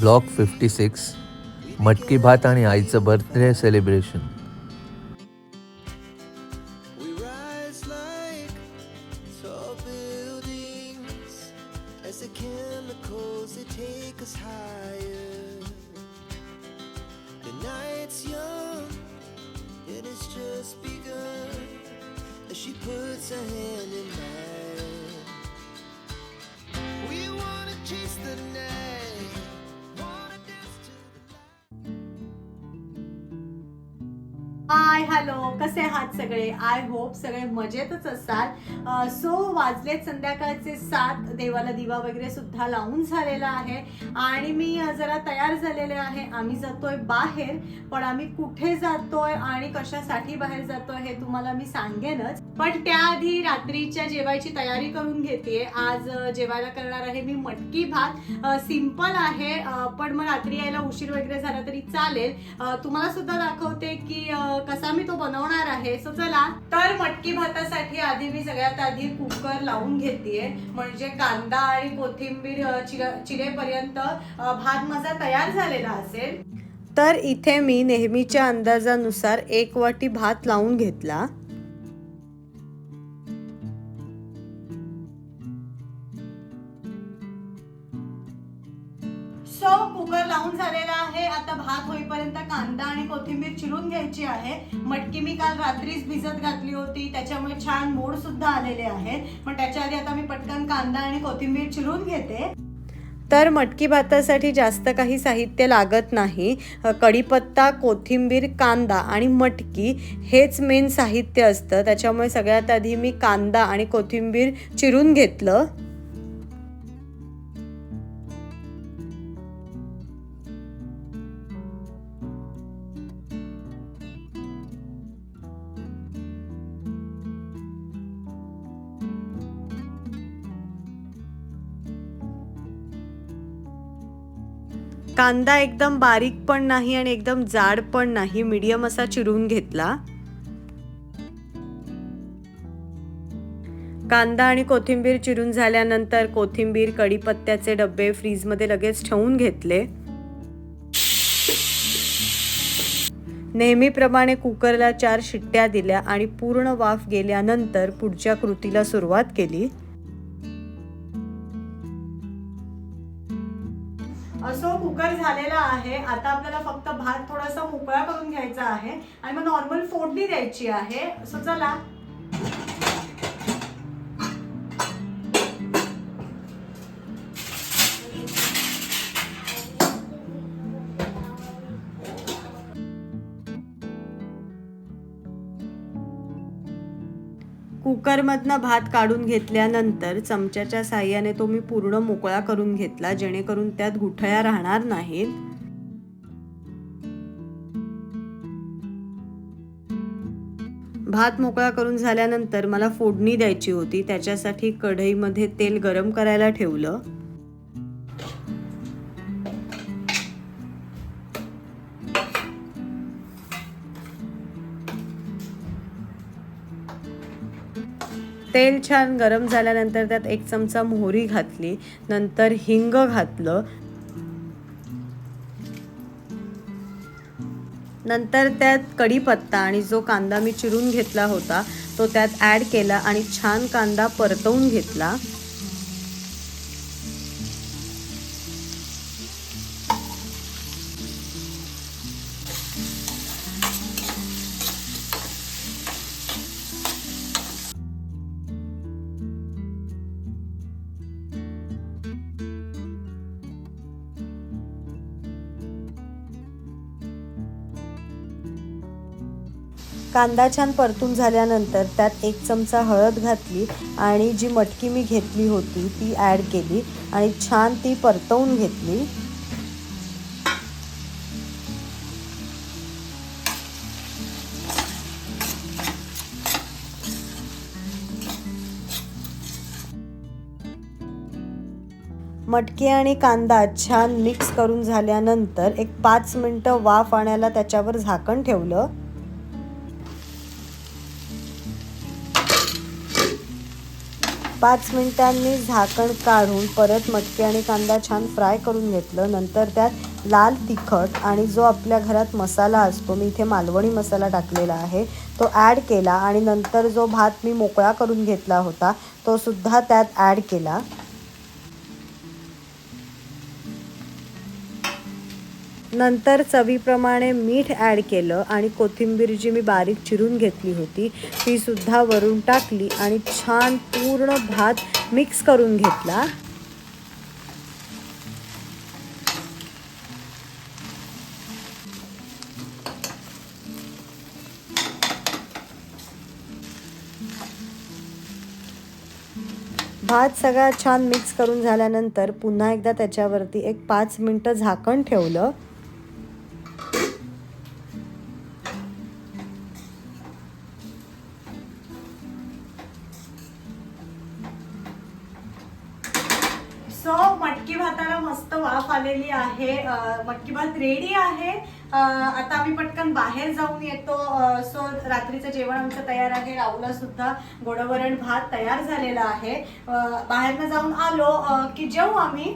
Block fifty six मटकी भात आणि आईचं birthday celebration We rise like tall hi hello कसे आहात सगळे? आय होप सगळे मजेतच असाल. सो वाजलेत संध्याकाळचे सात. देवाला दिवा वगैरे सुद्धा लावून झालेला आहे. आणि मी जरा तयार झालेले आहे. आम्ही जातोय बाहेर पण आम्ही कुठे जातोय आणि कशासाठी बाहेर जातोय हे तुम्हाला मी सांगेनच. पण त्याआधी रात्रीच्या जेवायची तयारी करून घेते आज जेवायला करणार आहे मी मटकी भात. सिंपल आहे पण मग रात्री यायला उशीर वगैरे झाला तरी चालेल. तुम्हाला सुद्धा दाखवते की कसा मी तो बनवणार आहे. सो चला तर मटकी भातासाठी आधी मी सगळ्यात आधी कुकर लावून घेतेय. म्हणजे कांदा आणि कोथिंबीर चिरेपर्यंत भात माझा तयार झालेला असेल. तर इथे मी नेहमीच्या अंदाजानुसार एक वाटी भात लावून घेतला. पर्यंत कांदा आणि कोथिंबीर चिरून घ्यायची आहे. मटकी मी काल रात्रीच भिजत घातली होती. त्याच्यामुळे छान मोड सुद्धा आलेले आहेत. पण त्याच्या आधी आता मी पटकन कांदा आणि कोथिंबीर चिरून घेते. तर मटकी भातासाठी जास्त काही साहित्य लागत नाही. अ, कढीपत्ता कोथिंबीर कांदा आणि मटकी हेच मेन साहित्य असतं. त्याच्यामुळे सगळ्यात आधी मी कांदा आणि कोथिंबीर चिरून घेतलं. कांदा एकदम बारीक पण नाही आणि एकदम जाड पण नाही. मीडियम असा चिरून घेतला. कांदा आणि कोथिंबीर चिरून झाल्यानंतर कोथिंबीर कढीपत्त्याचे डबे फ्रीजमध्ये लगेच ठेवून घेतले. नेहमीप्रमाणे कुकरला चार शिट्ट्या दिल्या आणि पूर्ण वाफ गेल्यानंतर पुढच्या कृतीला सुरुवात केली. सो कुकर झालेला आहे. आता आपल्याला फक्त भात थोडासा मोकळा करून घ्यायचा आहे. आणि मग नॉर्मल फोडणी द्यायची आहे. सो चला कुकरमधनं भात काढून घेतल्यानंतर चमच्याच्या साह्याने तो मी पूर्ण मोकळा करून घेतला जेणेकरून त्यात गुठळ्या राहणार नाहीत. भात मोकळा करून झाल्यानंतर मला फोडणी द्यायची होती त्याच्यासाठी कढईमध्ये तेल गरम करायला ठेवलं. तेल छान गरम झाल्यानंतर त्यात एक चमचा मोहरी घातली नंतर हिंग घातलं. नंतर त्यात कढीपत्ता आणि जो कांदा मी चिरून घेतला होता तो त्यात ॲड केला आणि छान कांदा परतवून घेतला. कांदा छान परतून झाल्यानंतर त्यात एक चमचा हळद घातली आणि जी मटकी मी घेतली होती ती ॲड केली आणि छान ती परतवून घेतली. मटकी आणि कांदा छान मिक्स करून झाल्यानंतर एक पाच मिनटं वाफ आणायला त्याच्यावर झाकण ठेवलं. पाच मिनिटांनी झाकण काढून परत मटकी आणि कांदा छान फ्राय करून घेतलं. नंतर त्यात लाल तिखट आणि जो आपल्या घरात मसाला असतो मी इथे मालवणी मसाला टाकलेला आहे तो ॲड केला आणि नंतर जो भात मी मोकळा करून घेतला होता तो सुद्धा त्यात ॲड केला. नंतर चवीप्रमाणे मीठ ॲड केलं आणि कोथिंबीर जी मी बारीक चिरून घेतली होती. ती सुद्धा वरून टाकली आणि छान पूर्ण भात मिक्स करून घेतला. भात सगळा छान मिक्स करून झाल्यानंतर पुन्हा एकदा त्याच्यावरती एक पाच मिनटं झाकण ठेवलं. सो मटकी भाताला मस्त वाफ आलेली आहे. मटकी भात रेडी आहे. आता आम्ही पटकन बाहेर जाऊन येतो. सो रात्रीचं जेवण आमचं तयार आहे. राहूला सुद्धा गोडवरण भात तयार झालेला आहे. बाहेरनं जाऊन आलो की जेऊ आम्ही.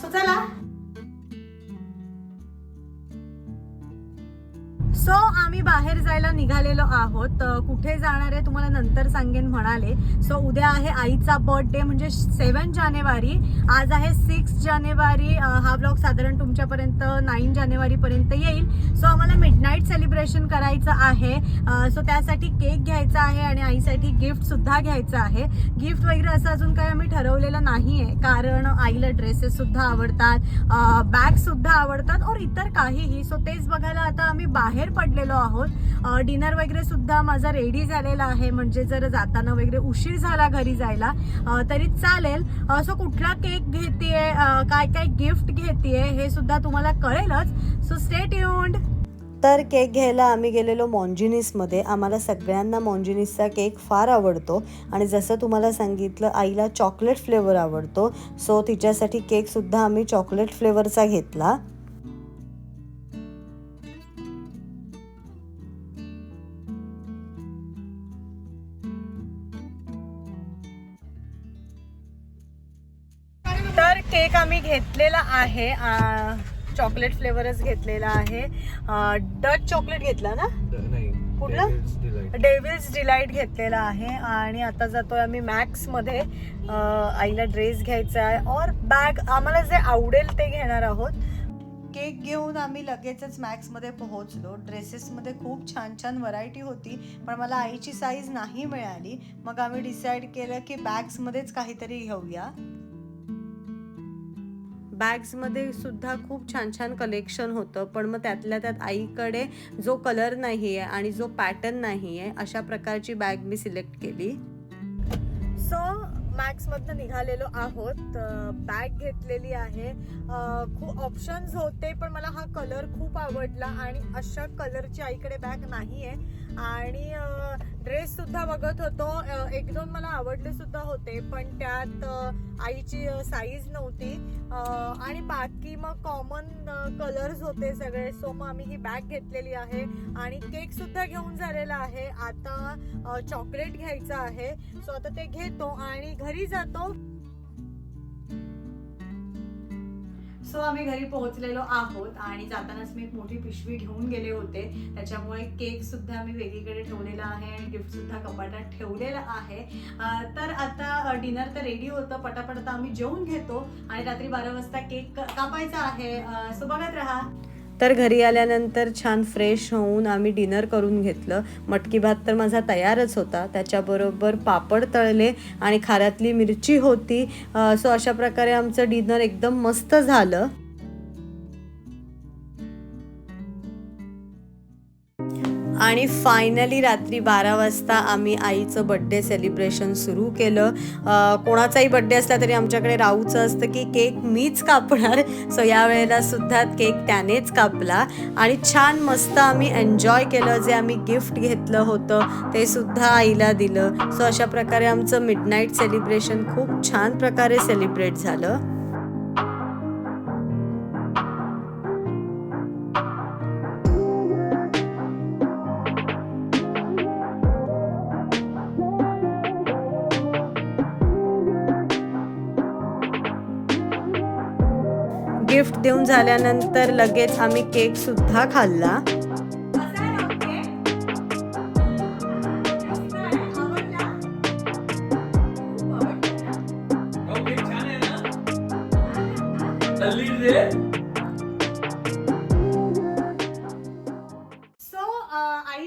सो चला. सो आम्ही बाहेर जायला निघालेलो आहोत. कुठे जाणार आहे तुम्हाला नंतर सांगेन म्हणाले. सो उद्या आहे आईचा बर्थडे म्हणजे सेवन जानेवारी. आज आहे सिक्स जानेवारी. हा ब्लॉग साधारण तुमच्यापर्यंत नाईन जानेवारीपर्यंत येईल. सो आम्हाला मिडनाईट सेलिब्रेशन करायचं आहे. सो त्यासाठी केक घ्यायचा आहे आणि आईसाठी गिफ्टसुद्धा घ्यायचं आहे. गिफ्ट वगैरे असं अजून काही आम्ही ठरवलेलं नाही आहे कारण आईला ड्रेसेससुद्धा आवडतात. बॅगसुद्धा आवडतात. और इतर काहीही. सो तेच बघायला आता आम्ही बाहेर पडलेलो आहोत. डिनर वगैरे सुद्धा माझा रेडी झालेला आहे. म्हणजे जर जाताना वगैरे उशीर झाला घरी जायला तरी चालेल. सो कुठला केक घेते काय काय गिफ्ट घेते हे सुद्धा तुम्हाला कळेलच. So stay tuned. तर केक घ्यायला आम्ही गेलेलो मॉन्जिनिसमध्ये. आम्हाला सगळ्यांना मॉन्जिनिसचा केक फार आवडतो. आणि जसं तुम्हाला सांगितलं आईला चॉकलेट फ्लेवर आवडतो. सो तिच्यासाठी केकसुद्धा आम्ही चॉकलेट फ्लेवरचा घेतला. घेतलेला आहे. चॉकलेट फ्लेवरच घेतलेला आहे. डच चॉकलेट घेतला ना? कुठला? डेव्हिल्स डिलाईट घेतलेला आहे. आणि आता जातोय आम्ही मॅक्समध्ये अं, आईला ड्रेस घ्यायचा आहे. और बॅग आम्हाला जे आवडेल ते घेणार आहोत. केक घेऊन आम्ही लगेचच मॅक्समध्ये पोहोचलो. ड्रेसेसमध्ये खूप छान छान व्हरायटी होती पण मला आईची साईज नाही मिळाली. मग आम्ही डिसाईड केलं की बॅग्समध्येच काहीतरी घेऊया. बॅग्समध्ये सुद्धा खूप छान छान कलेक्शन होतं पण मग त्यातल्या त्यात आईकडे जो कलर नाही आहे आणि जो पॅटर्न नाही आहे अशा प्रकारची बॅग मी सिलेक्ट केली. सो मॅक्समधनं निघालेलो आहोत. बॅग घेतलेली आहे. खूप ऑप्शन्स होते पण मला हा कलर खूप आवडला आणि अशा कलरची आईकडे बॅग नाही आहे आणि ड्रेस सुद्धा बघत होतो. एक दोन मला आवडले सुद्धा होते पण त्यात आईची साईज नव्हती. आणि बाकी मग कॉमन कलर्स होते सगळे. सो मग आम्ही ही बॅग घेतलेली आहे. आणि केक सुद्धा घेऊन झालेला आहे. आता चॉकलेट घ्यायचं आहे. सो आता ते घेतो आणि घरी जातो. सो आम्ही घरी पोहोचलेलो आहोत आणि जातानाच मी एक मोठी पिशवी घेऊन गेले होते. त्याच्यामुळे केक सुद्धा मी वेगळीकडे ठेवलेला आहे आणि गिफ्ट सुद्धा कपाटात ठेवलेलं आहे. तर आता डिनर तर रेडी होतं. पटापट आता आम्ही जेवून घेतो. आणि रात्री बारा वाजता केक कापायचा आहे. सो बघत राहा. तर घरी आल्यानंतर छान फ्रेश होऊन आम्ही डिनर करून घेतलं. मटकी भात तर माझा तयारच होता. त्याच्याबरोबर पापड तळले आणि खाऱ्यातली मिरची होती. सो अशा प्रकारे आमचं डिनर एकदम मस्त झालं. आणि फायनली रात्री बारा वाजता आम्ही आईचं बड्डे सेलिब्रेशन सुरू केलं. कोणाचाही बड्डे असला तरी आमच्याकडे राहूचं असतं की केक मीच कापणार. सो या वेळेला सुद्धा केक त्यानेच कापला. आणि छान मस्त आम्ही एन्जॉय केलं. जे आम्ही गिफ्ट घेतलं होतं ते सुद्धा आईला दिलं. सो अशा प्रकारे आमचं मिडनाईट सेलिब्रेशन खूप छान प्रकारे सेलिब्रेट झालं. गिफ्ट देऊन झाल्यानंतर लगेच आम्ही केक सुद्धा खाल्ला.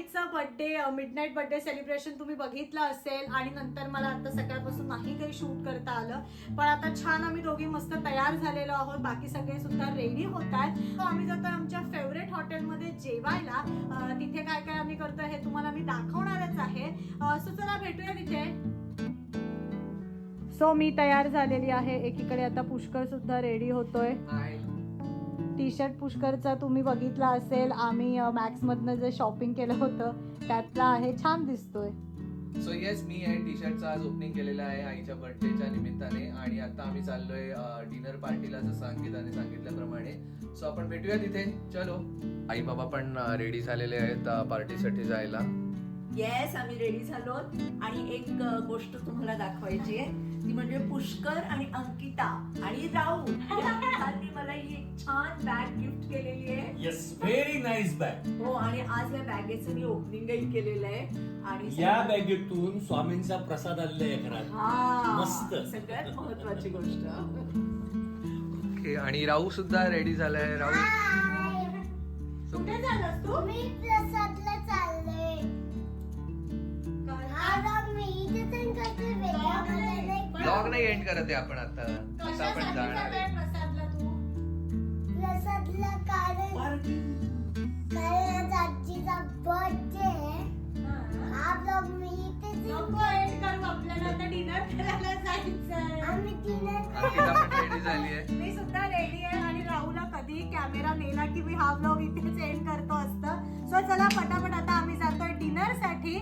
आईचा बर्थडे मिडनाईट बर्थडे सेलिब्रेशन तुम्ही बघितलं असेल आणि नंतर मला आता सकाळपासून नाही काही शूट करता आलं. पण आता छान आम्ही दोघी मस्त तयार झालेलो आहोत. बाकी सगळे सुद्धा रेडी होत आहेत. आम्ही जातो आमच्या फेवरेट हॉटेलमध्ये जेवायला. तिथे काय काय आम्ही करतोय हे तुम्हाला मी दाखवणारच आहे. सो चला भेटूया तिथे. सो मी तयार झालेली आहे. एकीकडे आता पुष्कर सुद्धा रेडी होतोय. टी शर्ट पुष्करचा तुम्ही बघितला असेल आम्ही मॅक्समधनं जे शॉपिंग केलं होतं त्यातला आहे छान दिसतोय. सो येस मी आहे टी शर्टचं आज ओपनिंग केलेलं आहे आईच्या बर्थडेच्या निमित्ताने आणि आता आम्ही चाललोय डिनर पार्टीला जसं अंकिताने सांगितल्याप्रमाणे. सो आपण भेटूया तिथे. चलो. आई बाबा पण रेडी झालेले आहेत पार्टीसाठी जायला. येस आम्ही रेडी झालो. आणि एक गोष्ट तुम्हाला दाखवायची आहे. ती म्हणजे पुष्कर आणि अंकिता आणि राहू. या दोघांनी मला ही एक छान बॅग गिफ्ट केलेली आहे. येस व्हेरी नाईस बॅग हो आणि आज या बॅगेचं मी ओपनिंगही केलेलं आहे. आणि या बॅगेतून स्वामींचा प्रसाद आलेला आहे घरात. हा मस्त. सगळ्यात महत्वाची गोष्ट. ओके आणि राहू सुद्धा रेडी झालाय. राहू. कुठे झालास तू? मी ब्लॉग नाही एंड करत आहे आपण आता. आता आपण जाणार चाललाय आहे. प्रसादला तू? प्रसादला कारण कारण आज आजीचा बर्थडे हा. ब्लॉग मी इथेच नको एंड करू आपल्याला आता डिनर करायला जायचंय. आम्ही तिने अंकिता पण रेडी झाली आहे. मी सुद्धा रेडी आहे आणि राहूला कधी कॅमेरा नेला की मी हा ब्लॉग इथेच एंड करतो असतं. सो चला पटापट आता आम्ही जातोय डिनरसाठी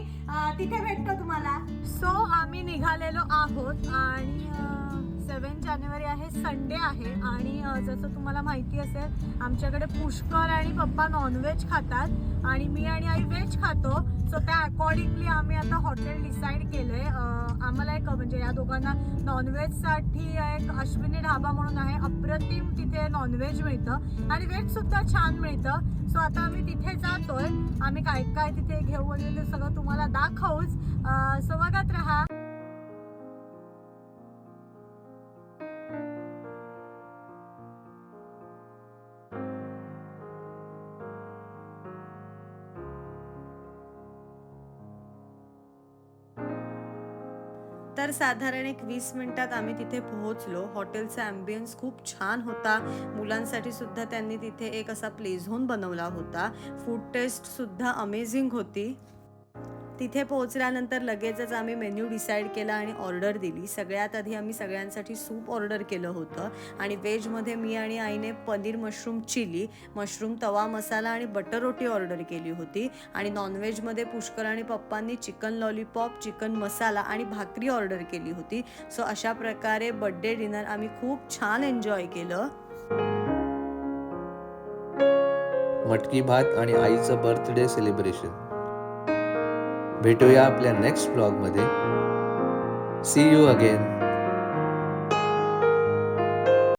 तिथे भेटतो तुम्हाला. सो आम्ही निघालेलो आहोत आणि सेवन जानेवारी आहे संडे आहे. आणि जसं तुम्हाला माहिती असेल आमच्याकडे पुष्कर आणि पप्पा नॉनव्हेज खातात. आणि मी आणि आई व्हेज खातो. सो त्या अकॉर्डिंगली आम्ही आता हॉटेल डिसाईड केलं आहे आम्हाला एक म्हणजे या दोघांना नॉनव्हेजसाठी एक अश्विनी ढाबा म्हणून आहे. अप्रतिम तिथे नॉनव्हेज मिळतं आणि व्हेज सुद्धा छान मिळतं. सो आता आम्ही तिथे जातोय. आम्ही काय काय तिथे घेऊ वगैरे ते सगळं तुम्हाला दाखवूच. सो बघत राहा. तर साधारण एक वीस मिनिटात आम्ही तिथे पोहोचलो. हॉटेलचा ॲम्बियन्स खूप छान होता. मुलांसाठी सुद्धा त्यांनी तिथे एक असा प्ले झोन बनवला होता. फूड टेस्ट सुद्धा अमेझिंग होती. तिथे पोहोचल्यानंतर लगेचच आम्ही मेन्यू डिसाईड केला आणि ऑर्डर दिली. सगळ्यात आधी आम्ही सगळ्यांसाठी सूप ऑर्डर केलं होतं आणि व्हेजमध्ये मी आणि आईने पनीर मशरूम चिली मशरूम तवा मसाला आणि बटर रोटी ऑर्डर केली होती आणि नॉनव्हेजमध्ये पुष्कर आणि पप्पांनी चिकन लॉलीपॉप चिकन मसाला आणि भाकरी ऑर्डर केली होती. सो अशा प्रकारे बड्डे डिनर आम्ही खूप छान एन्जॉय केलं. मटकी भात आणि आईचं बर्थडे सेलिब्रेशन. भेटूया आपल्या नेक्स्ट ब्लॉगमध्ये सी यू अगेन